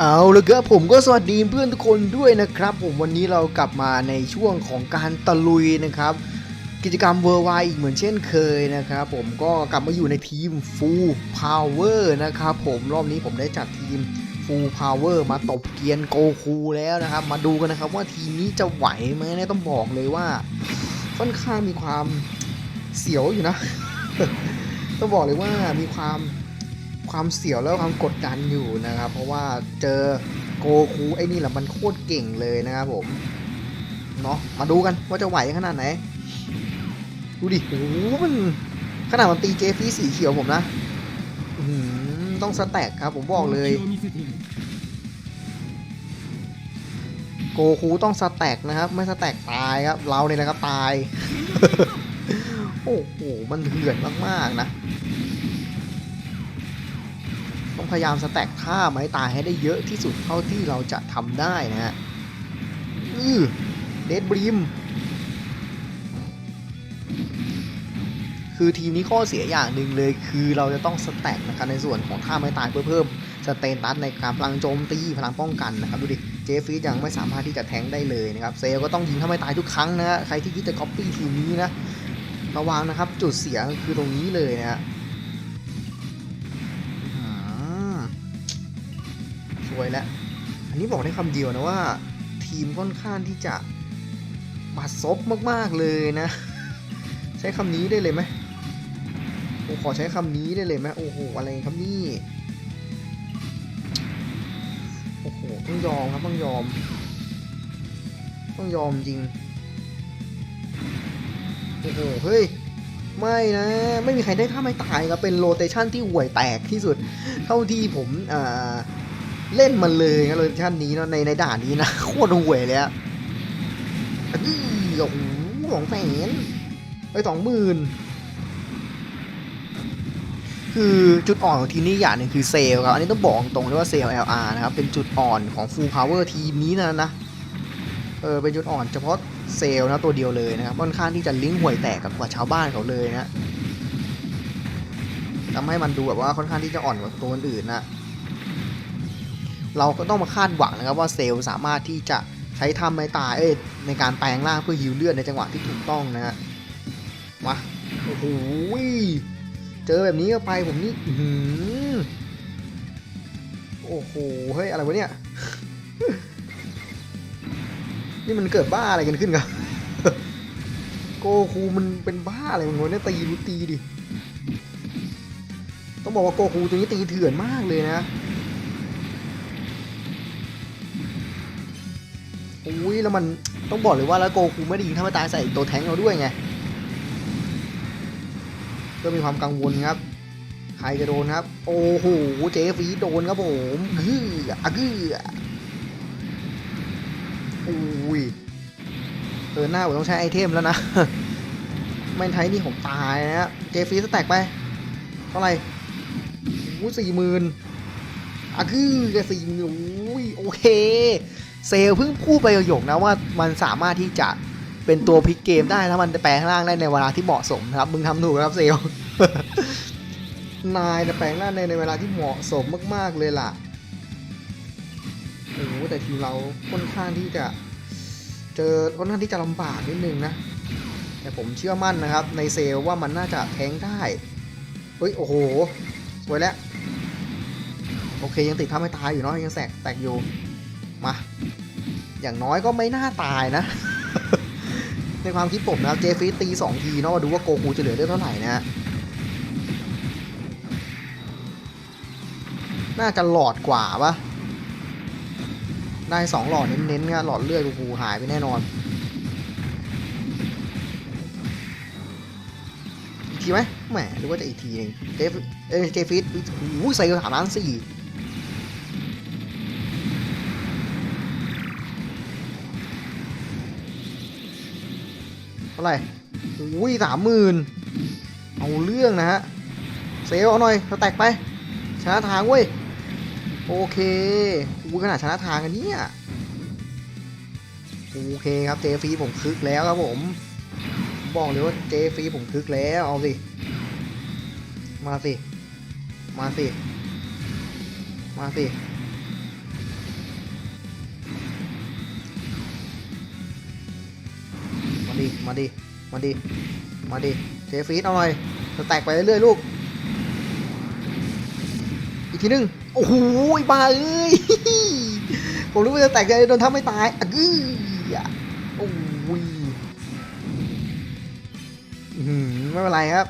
เอาละครับผมก็สวัสดีเพื่อนทุกคนด้วยนะครับ ผมวันนี้เรากลับมาในช่วงของการตะลุยนะครับ กิจกรรมเวอร์ไวอีกเหมือนเช่นเคยนะครับผมก็กลับมาอยู่ในทีม Full Power นะครับผมรอบนี้ผมได้จัดทีม Full Power มาตบเกียนโกคูแล้วนะครับ มาดูกันนะครับว่าทีมนี้จะไหวไหมเนี่ยต้องบอกเลยว่า ค่อนข้างมีความเสียวอยู่นะ ต้องบอกเลยว่ามีความ ความเสียวแล้วความกดดันอยู่นะครับ เพราะว่าเจอโกคูไอ้นี่แหละมันโคตรเก่งเลยนะครับผมเนาะมาดูกันว่าจะไหวขนาดไหน ดูดิโอ้มันขนาดมันตีเจฟีสีเขียวผมนะต้องสแต็กครับผมบอกเลย โกคูต้องสแต็กนะครับ ไม่สแต็กตายครับ เราเนี่ยนะครับตาย โอ้โหมันเถื่อดมากๆนะ ต้องพยายามสแต็กท่าไม้ตายให้ได้เยอะที่สุดเท่าที่เราจะทำได้นะฮะอือเดดบริมคือทีมนี้ข้อเสียอย่างหนึ่งเลย คือเราจะต้องสแต็กนะครับในส่วนของท่าไม้ตายเพื่อเพิ่มสเตนตัสในการพลังโจมตีพลังป้องกันนะครับดูดิเจฟฟีดยังไม่สามารถที่จะแทงได้เลยนะครับเซลก็ต้องยิงถ้าไม่ตายทุกครั้งนะฮะใครที่คิดจะก๊อปปี้ทีมนี้นะระวังนะครับจุดเสียคือตรงนี้เลยนะฮะ วยแล้ว อันนี้บอกได้คำเดียวนะว่า ทีมค่อนข้างที่จะบาดซบมากๆเลยนะ ใช้คำนี้ได้เลยไหมผมขอใช้คำนี้ได้เลยไหมโอ้โหอะไรครับนี่โอ้โหต้องยอมครับต้องยอม ต้องยอมจริงโอ้โหเฮ้ยไม่นะ ไม่มีใครได้ท่าไม่ตายครับเป็นโรเตชันที่ห่วยแตกที่สุด เท่าที่ผมอ่า เล่นมันเลยครับโรเตชันนี้เนาะในในด่านนี้นะโคตรห่วยเลยอะโอ้โหสองแสนไปสองหมื่นคือจุดอ่อนของทีมนี้อย่างหนึ่งคือเซลครับ อันนี้ต้องบอกตรงเลยว่าเซลล์ LR นะครับ เป็นจุดอ่อนของ Full Power ทีมนี้นะนะ เออเป็นจุดอ่อนเฉพาะเซลนะตัวเดียวเลยนะครับค่อนข้างที่จะลิงก์ห่วยแตกกับกว่าชาวบ้านเขาเลยนะทำให้มันดูแบบว่าค่อนข้างที่จะอ่อนกว่าตัวอื่นนะ เราก็ต้องมาคาดหวังนะครับว่าเซลล์สามารถที่จะใช้ทำไมตายเอ้ยในการแปลงร่างเพื่อฮิวเลือดในจังหวะที่ถูกต้องนะฮะมาโอ้โหเจอแบบนี้เข้าไปผมนี่หือโอ้โหเฮ้ยอะไรวะเนี่ยนี่มันเกิดบ้าอะไรกันขึ้นครับโกคูมันเป็นบ้าอะไรมันวะเนี่ยตีรูตีดิต้องบอกว่าโกคูตัวนี้ตีเถื่อนมากเลยนะ อุ้ยแล้วมันต้องบอกเลยว่าแล้วโกคูไม่ได้ยิงถ้าไม่ตายใส่ตัวแทงเราด้วยไงก็มีความกังวลครับ ใครจะโดนครับ โอ้โหเจฟีโดนครับผมกืออะกืออุ้ยเออหน้าผมต้องใช้ไอเทมแล้วนะไม่ใช้นี่ผมตายนะฮะเจฟีสแต็กไปเท่าไหร่โอ้สี่หมื่นอะคือจะสี่หมื่นอุ้ยโอเค เซลเพิ่งพูดไปประโยคนะว่ามันสามารถที่จะเป็นตัวพลิกเกมได้ถ้ามันแปลงร่างได้ในเวลาที่เหมาะสมนะครับ มึงทำถูกครับเซลนายจะแปลงร่างในในเวลาที่เหมาะสมมาก ๆเลยล่ะโอ้แต่ทีมเราค่อนข้างที่จะเจอค่อนข้างที่จะลำบากนิดนึงนะ แต่ผมเชื่อมั่นนะครับ ในเซลว่ามันน่าจะแทงได้เฮ้ยโอ้โหสวยแล้วโอเคยังติดทำให้ตายอยู่เนาะยังแสกแตกอยู่ อย่างน้อยก็ไม่น่าตายนะ ในความคิดผมนะเจฟีตีสองทีเนาะมาดูว่าโกคูจะเหลือได้เท่าไหร่นะฮะน่าจะหลอดกว่าปะได้สองหลอดเน้นๆนะหลอดเลือดโอ้โหายไปแน่นอนอีกทีไหมแหมหรือว่าจะอีกทีหนึงเจฟเอเจฟิตโอ้โหใส่สามล้านสี่ ท่าไหร่อุ้ยสามหมื่นเอาเรื่องนะฮะ เซลเอาหน่อยสแตกไป ชนะทางเว้ย โอเคอู้ขนาดชนะทางกันเนี่ยโอเคครับเจฟีผมคึกแล้วครับผม บอกเลยว่าเจฟีผมคึกแล้วเอาสิ มาสิ มาสิ มาสิ มาดิ มาดิ มาดิเจฟีดเอาหน่อยจะแตกไปเรื่อยๆลูก อีกทีหนึง โอ้โหบ้าเอ้ย ผมรู้ว่าจะแตกใจโดนทับไม่ตายอะกืออะโอ้ยอื้อหือไม่เป็นไรครับ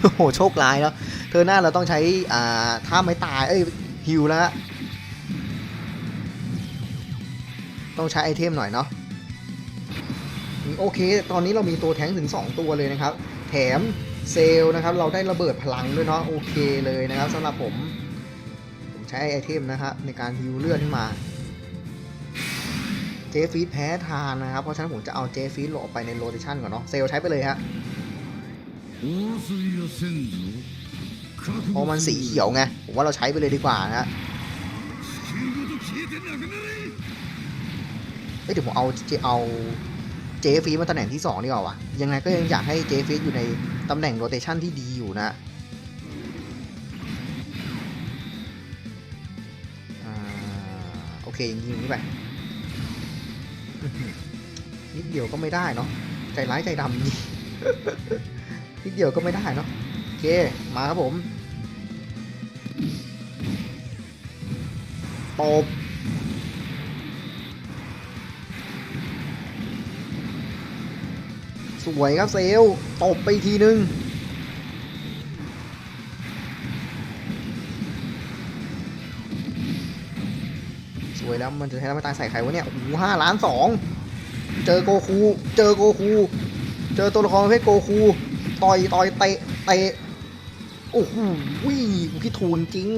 โอ้โห โชคร้ายแล้วเธอหน้าเราต้องใช้ อ่าท่าไม่ตาย เอ้ยฮิวแล้วฮะต้องใช้ไอเทมหน่อยเนาะ โอเค ตอนนี้เรามีตัวแท้งถึง 2 ตัวเลยนะครับ แถมเซลนะครับ เราได้ระเบิดพลังด้วยเนาะโอเคเลยนะครับสำหรับผม ผมใช้ไอเทมนะครับในการฮิวเลื่อนขึ้นมาเจฟฟีดแพ้ทานนะครับ เพราะฉะนั้นผมจะเอาเจฟฟีดหลบไปในโรเตชันก่อนเนาะเซลใช้ไปเลยฮะพอมันสีเขียวไง ผมว่าเราใช้ไปเลยดีกว่านะฮะเฮ้ยเดี๋ยวผมเอาจะเอา เจฟีมาตำแหน่งที่2ดีกว่าวะยังไงก็ยังอยากให้เจฟีอยู่ในตำแหน่งโรเตชันที่ดีอยู่นะอโอเคยิงอย่างนี้ไปนิดเดียวก็ไม่ได้เนาะใจร้ายใจดำนี่นิดเดียวก็ไม่ได้เนาะโอเคมาครับผมตบ สวยครับเซลตบไปอีกทีนึง สวยแล้วมันจะใช้น้ำตาลใส่ใครวะเนี่ยโอ้โหห้าล้านสองเจอโกคู เจอโกคู เจอตัวละครประเภทโกคู ต่อยต่อยเตะเตะโอ้โหวิ่งพี่ทูนจริง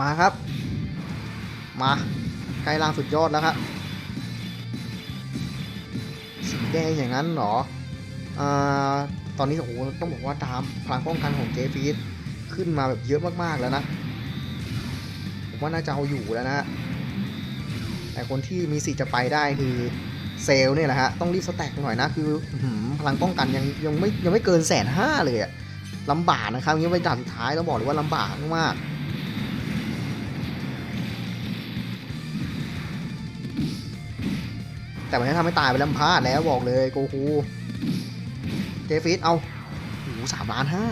มาครับ มาใกล้ล่างสุดยอดแล้วครับ แดงอย่างนั้นเหรออ่าตอนนี้โอ้โหต้องบอกว่าตามพลังป้องกันของเจฟีดขึ้นมาแบบเยอะมากๆแล้วนะ ผมว่าน่าจะเอาอยู่แล้วนะ แต่คนที่มีสิทธิ์จะไปได้คือเซลเนี่ยแหละฮะ ต้องรีบสแต็กหน่อยนะ คือพลังป้องกันยังยังไม่ยังไม่เกินแสนห้าเลยอะลำบากนะครับยังไปด่านสุดท้ายต้องบอกเลยว่าลำบากมากๆ แต่มันทำให้ตายไปแล้วมันพลาดแล้วบอกเลยโกคูเจฟิสเอาโอ้โหสามล้านห้า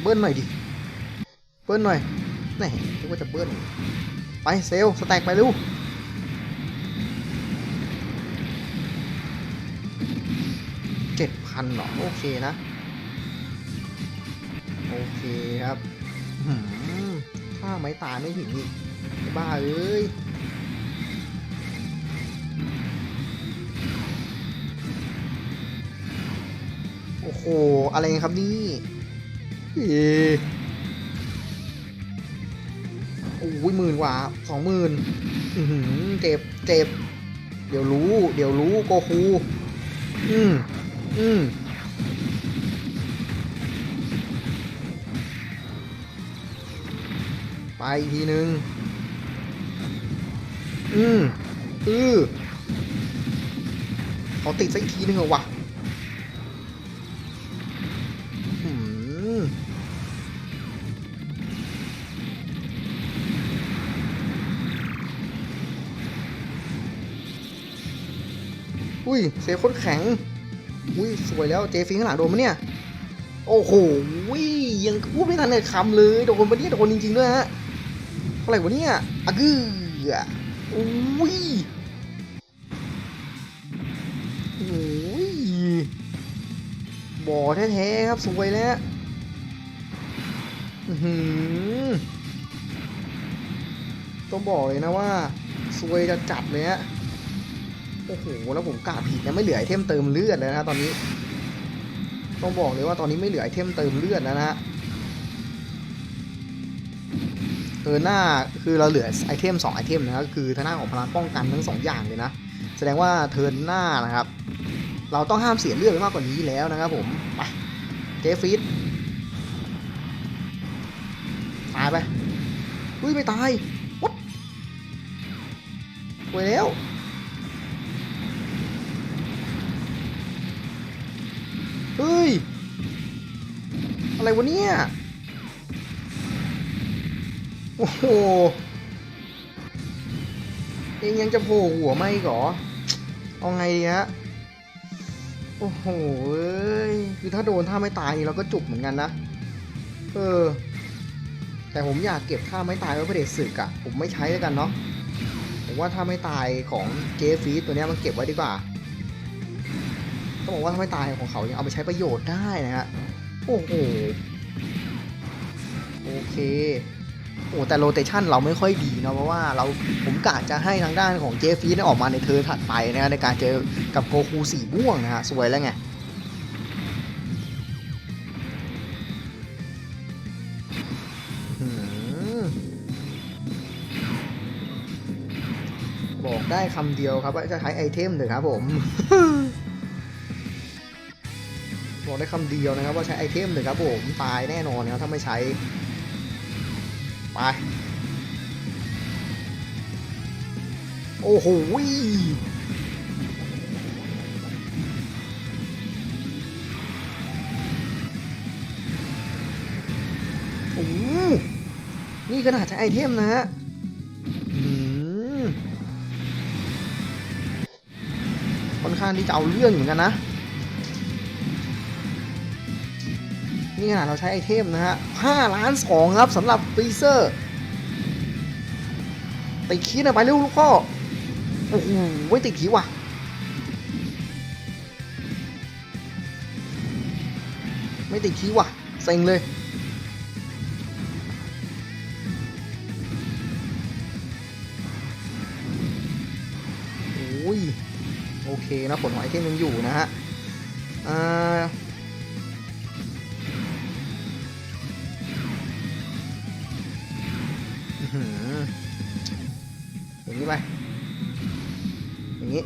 เบิ้ลหน่อยดิ เบิ้ลหน่อยแหน่คิดว่าจะเบิ้ลไปเซลสแต็กไปเร็วเจ็ดพันหรอโอเคนะ โอเคครับอื้อหือถ้าไม้ตายไม่ถึงอีกบ้าเอ้ย โอ้โห อะไรครับนี่ เอโอ้ยหมื่นกว่าสองหมื่นเจ็บเจ็บ เดี๋ยวรู้ เดี๋ยวรู้โกคู อืม อืมไปอีกทีนึง อืม อือเขาติดสักอีกทีนึงเหรอวะ อุ้ยเซฟโคตรแข็ง อุ้ยสวยแล้วเจฟิงข้างหลังโดนมะเนี่ย โอ้โหยยังพูดไม่ทันเลยคำเลยโดนปะเนี่ยโดนจริงๆด้วยฮะเท่าไรวะเนี่ยอะกืออะอุ้ยโอ้ยบ่อแท้ๆครับสวยแล้วอื้อหือต้องบอกเลยนะว่า สวยจะจัดเลยฮะ โอ้โหแล้วผมกาผิดนะไม่เหลือไอเทมเติมเลือดแล้วนะตอนนี้ ต้องบอกเลยว่าตอนนี้ไม่เหลือไอเทมเติมเลือดแล้วนะฮะเออหน้าคือเราเหลือไอเทม2ไอเทมนะครับคือทางหน้าของพลังป้องกันทั้งสองอย่างเลยนะ แสดงว่าเทิร์นหน้านะครับ เราต้องห้ามเสียเลือดไปมากกว่านี้แล้วนะครับผมไปเจฟีดตายไปอุ้ยไม่ตายวัดไปแล้ว เฮ้ย อะไรวะเนี่ย โอ้โห เองยังจะโผล่หัวไม่กเหรอเอาไงดีฮะ โอ้โหเอ้ย คือถ้าโดนท่าไม่ตายนี่เราก็จุกเหมือนกันนะ เออ แต่ผมอยากเก็บท่าไม่ตายไว้ประเด็ศึกอะผมไม่ใช้แล้วกันเนาะ ผมว่าท่าไม่ตายของเจฟีตัวนี้มันเก็บไว้ดีกว่า บอกว่าท่าไม่ตายของเขายังเอาไปใช้ประโยชน์ได้นะฮะโอ้โหโอเคโอ้แต่โรเตชันเราไม่ค่อยดีเนาะเพราะว่าเราผมกะจะให้ทางด้านของเจฟฟีนออกมาในเธอถัดไปนะฮะในการเจอกับโกคูสีม่วงนะฮะสวยแล้วไงบอกได้คำเดียวครับว่าจะใช้ไอเทมเถอครับผม บอกได้คำเดียวนะครับ ว่าใช้ไอเทมเถอะครับผมตายแน่นอนนะครับถ้าไม่ใช้ ไป โอ้โหนี่ขนาดใช้ไอเทมนะฮะค่อนข้างที่จะเอาเรื่องเหมือนกันนะ นี่ขนาดเราใช้ไอเทมนะฮะ5ล้าน2ครับสำหรับฟรีเซอร์ติดคีน่อยไปเร็วลูกพ่อโอ้โหไม่ติดคีย์ว่ะไม่ติดคีว่ะเซ็งเลยโอ้ยโอเคนะผลของไอเทมยังอยู่นะฮะอ่า อย่างนี้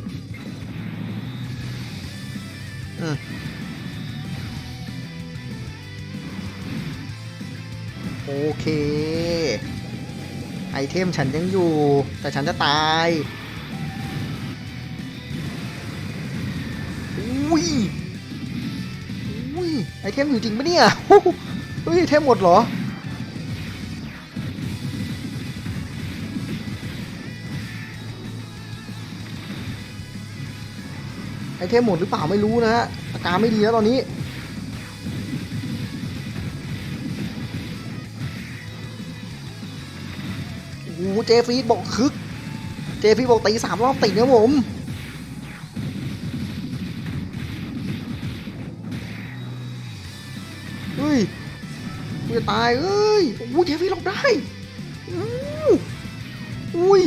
อืมโอเค ไอเทมฉันยังอยู่ แต่ฉันจะตายอุ้ยอุ้ยไอเทมอยู่จริงปะเนี่ยเฮ้ยไอเทมหมดเหรอ เทมหมดหรือเปล่าไม่รู้นะฮะอาการไม่ดีแล้วตอนนี้ โอ้โหเจฟีดบอกคึก เจฟีดบอกตีสามรอบติดนะผมเฮ้ยกูจะตายเอ้ย โอ้โหเจฟีดหลบได้อู้อุ้ย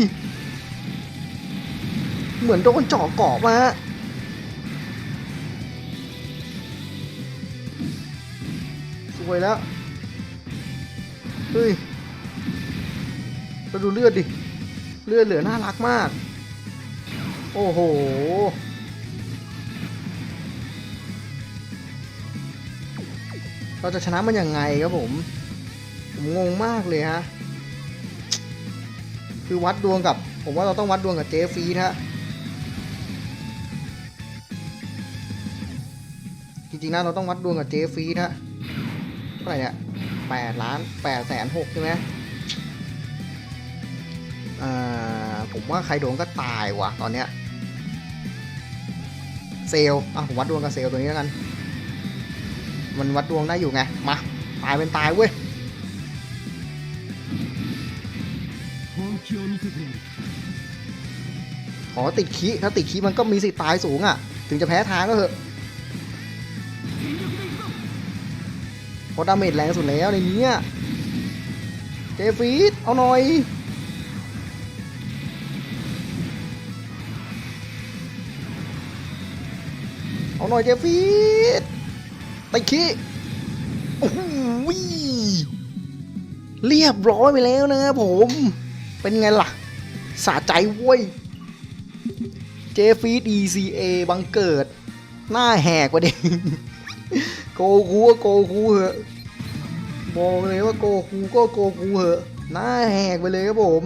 เหมือนโดนเจาะเกาะมา สวยแล้ว เฮ้ยเราดูเลือดดิ เลือดเหลือน่ารักมาก โอ้โห เราจะชนะมันยังไงครับผม ผมงงมากเลยฮะ คือวัดดวงกับ ผมว่าเราต้องวัดดวงกับเจฟฟีนะฮะจริงๆนะเราต้องวัดดวงกับเจฟฟีนะฮะ เท่าไหร่เนี่ยแปดล้านแปดแสนหกใช่ไหมอ่าผมว่าใครโดนก็ตายว่ะตอนเนี้ยเซลอะผมวัดดวงกับเซลตัวนี้แล้วกัน มันวัดดวงได้อยู่ไง มา ตายเป็นตายเว้ยขอติดขี้ถ้าติดขี้มันก็มีสิทธิ์ตายสูงอะ ถึงจะแพ้ทางก็เถอะ ราะดาเมจแรงสุดแล้วในนี้เจฟีดเอาหน่อยเอาหน่อยเจฟีดติดคีโอ้โหเรียบร้อยไปแล้วนะครับผม เป็นไงล่ะ สะใจเว้ย เจฟีด ECA บังเกิด หน้าแหกประเด็น โกคูก็โกคูเหอะบอกเลยว่าโกคูก็โกคูเหอะหน้าแหกไปเลยครับผม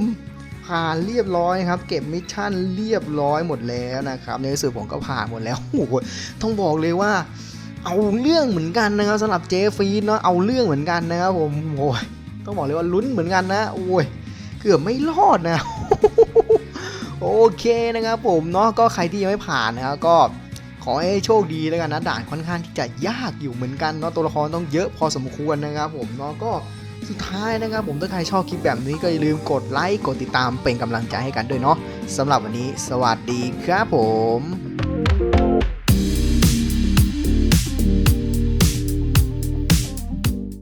ผ่านเรียบร้อยครับ เก็บมิชชั่นเรียบร้อยหมดแล้วนะครับ ในที่สุดผมก็ผ่านหมดแล้วโอ้โหต้องบอกเลยว่า เอาเรื่องเหมือนกันนะครับสำหรับเจฟีดเนาะเอาเรื่องเหมือนกันนะครับผมโอ้ยต้องบอกเลยว่าลุ้นเหมือนกันนะโอ้ยเกือบไม่รอดนะโอเคนะครับผมเนาะก็ใครที่ยังไม่ผ่านนะครับก็ ขอให้โชคดีแล้วกันนะด่านค่อนข้างที่จะยากอยู่เหมือนกันเนาะตัวละครต้องเยอะพอสมควรนะครับผมเนาะก็สุดท้ายนะครับผมถ้าใครชอบคลิปแบบนี้ก็อย่าลืมกดไลค์กดติดตามเป็นกำลังใจให้กันด้วยเนาะสำหรับวันนี้สวัสดีครับผม